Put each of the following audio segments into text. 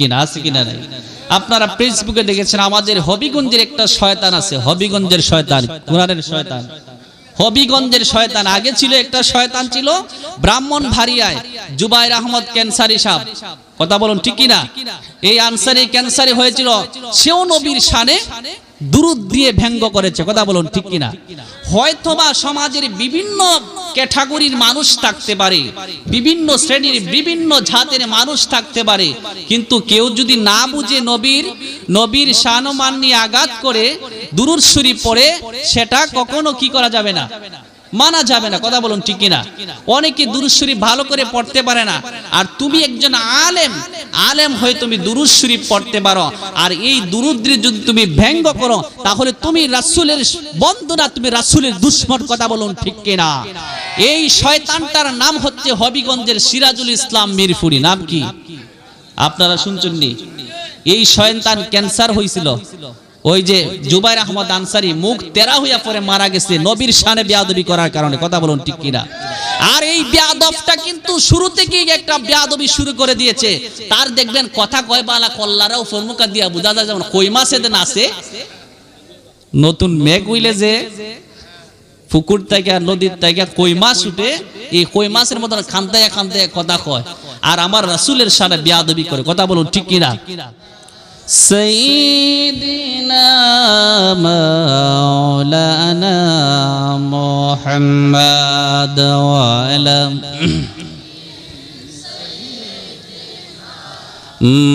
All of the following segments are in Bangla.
কিনা, আছে কিনা নাই? আপনারা ফেসবুকে দেখেছেন, আমাদের হবিগঞ্জের একটা শয়তান আছে, হবিগঞ্জের শয়তান, কোরআনের শয়তান। হবিগঞ্জের শয়তান, আগে ছিল একটা শয়তান ছিল ব্রাহ্মণ ভারিয়ায়, জুবাইর আহমদ ক্যান্সারি সাহ কথা বলুন, ঠিক কিনা? এই আনসারি ক্যান্সারি হয়েছিল, সেও নবীর শানে দুরুদ দিয়ে ব্যঙ্গ করেছে, কথা বলুন ঠিক কিনা? হয়তোবা সমাজের বিভিন্ন ক্যাটাগরির মানুষ থাকতে পারে, বিভিন্ন শ্রেণির বিভিন্ন জাতের মানুষ থাকতে পারে, কিন্তু কেউ যদি না বুঝে নবীর নবীর সানমান নিয়ে আঘাত করে দুরুদ শরীফ পড়ে, সেটা কখনো কি করা যাবে না? মানা যাবে না, কথা বলুন ঠিক কিনা? অনেকে দুরুদ শরীফ ভালো করে পড়তে পারে না। আর তুমি একজন আলেম আলেম হয়ে তুমি দুরুদ শরীফ পড়তে পারো। আর এই দুরুদ্রে যদি তুমি ব্যঙ্গ করো, তাহলে তুমি রাসূলের বন্ধনা তুমি রাসূলের দুশ্মন, কথা বলুন ঠিক কিনা? এই শয়তানটার নাম হচ্ছে হবিগঞ্জের সিরাজুল ইসলাম মিরপুরি, নাম কি? আপনারা শুনছেন নি? এই শয়তান ক্যান্সার হয়েছিল। ওই যে জুবাই আহমদ আনসারি মুখ তেরা হইয়া পরে মারা গেছে, নবীর সানে বেয়াদবি করার কারণে, কথা বলুন ঠিক কিনা? আর এই বেয়াদবটা কিন্তু শুরু থেকেই একটা বেয়াদবি শুরু করে দিয়েছে। তার দেখবেন কথা কয় বালা কল্লারাও ফর্মুকা দিয়া বুঝা যায় যেমন কই মাসে দেন আসে নতুন মেঘ উইলে যে পুকুর থেকে আর নদীর থেকে কই মাছ উঠে, এই কই মাছের মতন খান্তায় খান্তায় কথা কয়। আর আমার রাসুলের সানে বেয়াদবি করে, কথা বলুন ঠিক কিনা? সেইদিন محمد وعلى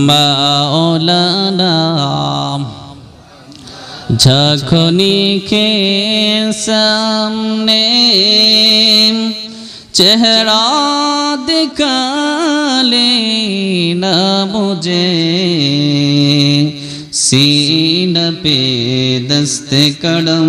مولانا যখনই কে সামনে চেহারা দিকালে না মুঝে सीन पे दस्त कदम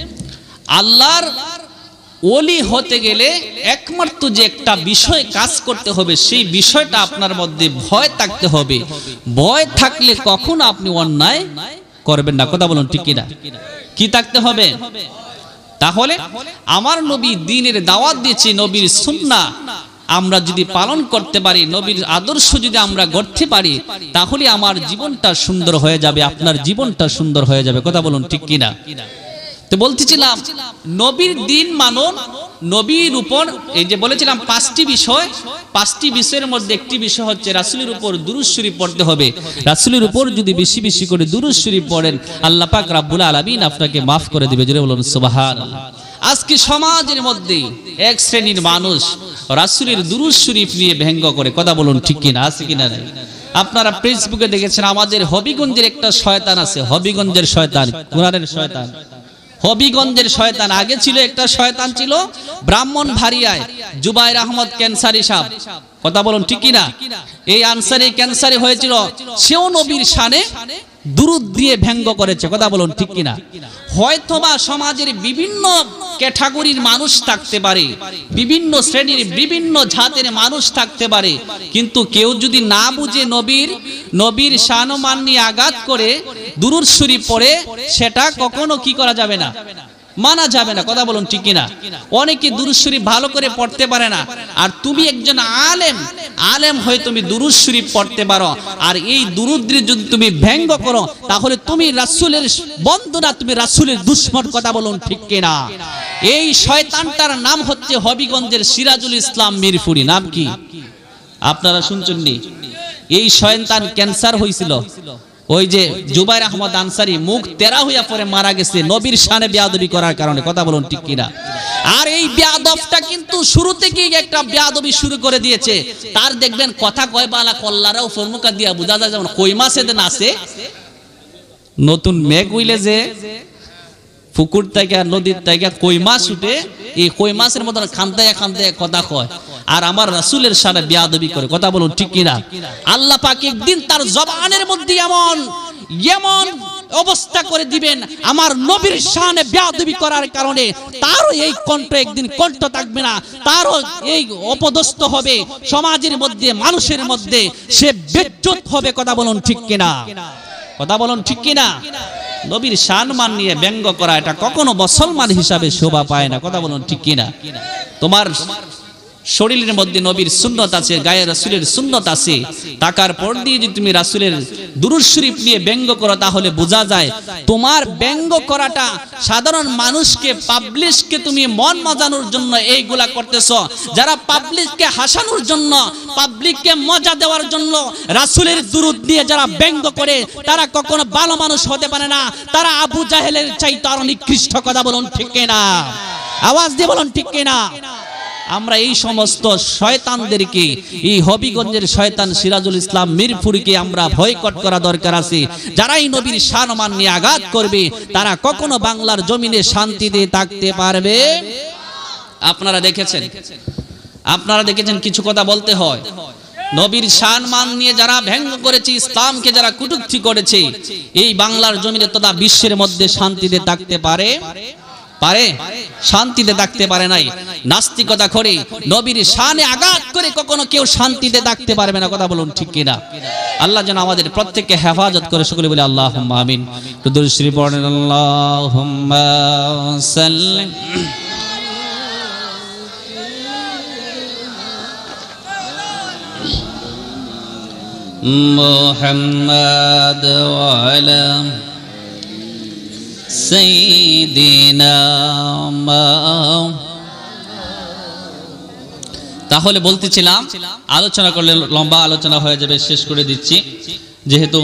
আল্লাহর ওলি হতে গেলে একমাত্র যে একটা বিষয় কাজ করতে হবে, সেই বিষয়টা আপনার মধ্যে ভয় থাকতে হবে। ভয় থাকলে কখন আপনি অন্যায় করবেন না। কথা বলুন ঠিক কিনা? কি থাকতে হবে? তাহলে আমার নবী দিনের দাওয়াত দিয়েছি, নবীর সুন্না আমরা যদি পালন করতে পারি, নবীর আদর্শ যদি আমরা গড়তে পারি, তাহলে আমার জীবনটা সুন্দর হয়ে যাবে, আপনার জীবনটা সুন্দর হয়ে যাবে। কথা বলুন ঠিক কিনা? তো বলতেছিলাম, নবীর দিন মানন, নবীর উপর এই যে বলেছিলাম পাঁচটি বিষয়, পাঁচটি বিষয়ের মধ্যে একটি বিষয় হচ্ছে রাসুলের উপর দুরুশ্বরী পড়তে হবে। রাসুলের উপর যদি বেশি বেশি করে দুরুশ্বরী পড়েন, আল্লাহ পাক রাব্বুল আলামিন আপনাকে মাফ করে দিবে। জোরে বলুন সুবহান আজকে সমাজের মধ্যে এক শ্রেণির মানুষ রাসুলের দুরুজ শরীফ নিয়ে ব্যঙ্গ করে, কথা বলুন ঠিক কিনা, আছে কিনা নাই? আপনারা ফেসবুকে দেখেছেন আমাদের হবিগঞ্জের একটা শয়তান আছে, হবিগঞ্জের শয়তান, কোরআনের শয়তান। হবিগঞ্জের শয়তান। আগে ছিল একটা শয়তান ছিল ব্রাহ্মণ ভারিয়ায়, জুবাইর আহমদ ক্যান্সারি সাহ কথা বলুন, ঠিক না এই আনসারি ক্যান্সারি হয়েছিল সেও নবীর শানে দুরুদ দিয়ে ব্যঙ্গ করেছে, কথা বলুন ঠিক কিনা? হয়তোবা সমাজের বিভিন্ন ক্যাটাগরির মানুষ থাকতে পারে, বিভিন্ন শ্রেণির বিভিন্ন জাতের মানুষ থাকতে পারে, কিন্তু কেউ যদি না বুঝে নবীর নবীর শানমান নিয়ে আঘাত করে দুরুদ শরীফ পড়ে, সেটা কখনো কি করা যাবে না? মানা যাবে না, কথা বলুন ঠিক কিনা? অনেকে দুরুদ শরীফ ভালো করে পড়তে পারে না। আর তুমি একজন আলেম আলেম হয়ে তুমি দুরুদ শরীফ পড়তে পারো। আর এই দুরুদ্রে যদি তুমি ব্যঙ্গ করো, তাহলে তুমি রাসূলের বন্ধনা তুমি রাসূলের দুশ্মন কথা বলুন ঠিক কিনা? এই শয়তানটার নাম হচ্ছে হবিগঞ্জের সিরাজুল ইসলাম মিরপুরি। নাম কি? আপনারা শুনছেন নি এই শয়তান ক্যান্সার হয়েছিল। ওই যে জুবাইর আহমদ আনসারি মুখ তেরা হইয়া পরে মারা গেছে। নবীর শানে বেয়াদবি করার কারণে। কথা বলুন ঠিক কিনা? আর এই বেয়াদবটা কিন্তু শুরু থেকেই একটা বেয়াদবি শুরু করে দিয়েছে। তার দেখবেন কথা কয় বালা কল্লারাও ফর্মুকা দিয়া বুঝা যায় যেমন কই মাসে দেন আছে নতুন মেঘ উইলে যে পুকুর থেকে নদীর থেকে কই মাছ উঠে, এই কই মাছের মতন খানতে খানতে কথা কয়। আর আমার রাসূলের সাথে বিয়াদবি করে। কথা বলুন ঠিক কিনা? আল্লাহ পাক একদিন তার জবানের মধ্যে এমন এমন অবস্থা করে দিবেন। আমার নবীর শানে বেয়াদবি করার কারণে তারও এই কণ্ঠ একদিন কণ্ঠ থাকবে না, তারও এই অপদস্থ হবে। সমাজের মধ্যে, মানুষের মধ্যে সে বেজ্জত হবে, কথা বলুন ঠিক কিনা? কথা বলুন ঠিক কিনা? নবীর সম্মান নিয়ে ব্যঙ্গ করা, এটা কখনো মুসলমান হিসাবে শোভা পায় না, কথা বলুন ঠিক কিনা? তোমার শরীরের মধ্যে নবীর সুন্নত আছে, গায়ে রাসুলের সুন্নত আছে। টাকার পর দিয়ে যদি তুমি রাসুলের দুরুদ শরীফ নিয়ে ব্যঙ্গ করো, তাহলে বোঝা যায় তোমার ব্যঙ্গ করাটা সাধারণ মানুষকে পাবলিশকে তুমি মন মজানোর জন্য এইগুলা করতেছ। যারা পাবলিককে হাসানোর জন্য পাবলিককে মজা দেওয়ার জন্য রাসুলের দুরুদ নিয়ে যারা ব্যঙ্গ করে, তারা কখনো ভালো মানুষ হতে পারে না। তারা আবু জাহেলের চাইতে আরও নিকৃষ্ট কথা বলুন ঠিক কিনা? আওয়াজ দিয়ে বলুন ঠিক কিনা? আমরা এই সমস্ত শয়তানদেরকে, এই হবিগঞ্জের শয়তান সিরাজুল ইসলাম মিরপুরকে আমরা ভয়কট করা দরকার আছে। যারাই নবীর সানমান নিয়ে আঘাত করবে, তারা কখনো বাংলার জমিনে শান্তিতে থাকতে পারবে? আপনারা দেখেছেন? আপনারা দেখেছেন কিছু কথা বলতে হয়। নবীর সম্মান নিয়ে যারা ব্যঙ্গ করেছে, ইসলামকে যারা কুটুক্তি করেছে, এই বাংলার জমিনে তথা বিশ্বের মধ্যে শান্তিতে থাকতে পারে? পারে শান্তিতে থাকতে পারে নাই নাস্তিকতা করে নবীর শানে আঘাত করে কখনো কেউ শান্তিতে থাকতে পারবে না কথা বলুন ঠিক কিনা আল্লাহ যেন আমাদের প্রত্যেককে হেফাজত করে সকলে বলে আল্লাহ আমিন রুদুল শ্রী পড়েন আল্লাহ সাল্লাম محمد وعلى তাহলে বলতেছিলাম, আলোচনা করলে লম্বা আলোচনা হয়ে যাবে, শেষ করে দিচ্ছি। যেহেতু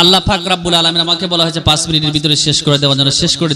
আল্লাহ ফাকরাবুল আলমিন আমাকে বলা হয়েছে পাঁচ মিনিটের ভিতরে শেষ করে দেওয়ার জন্য, শেষ করে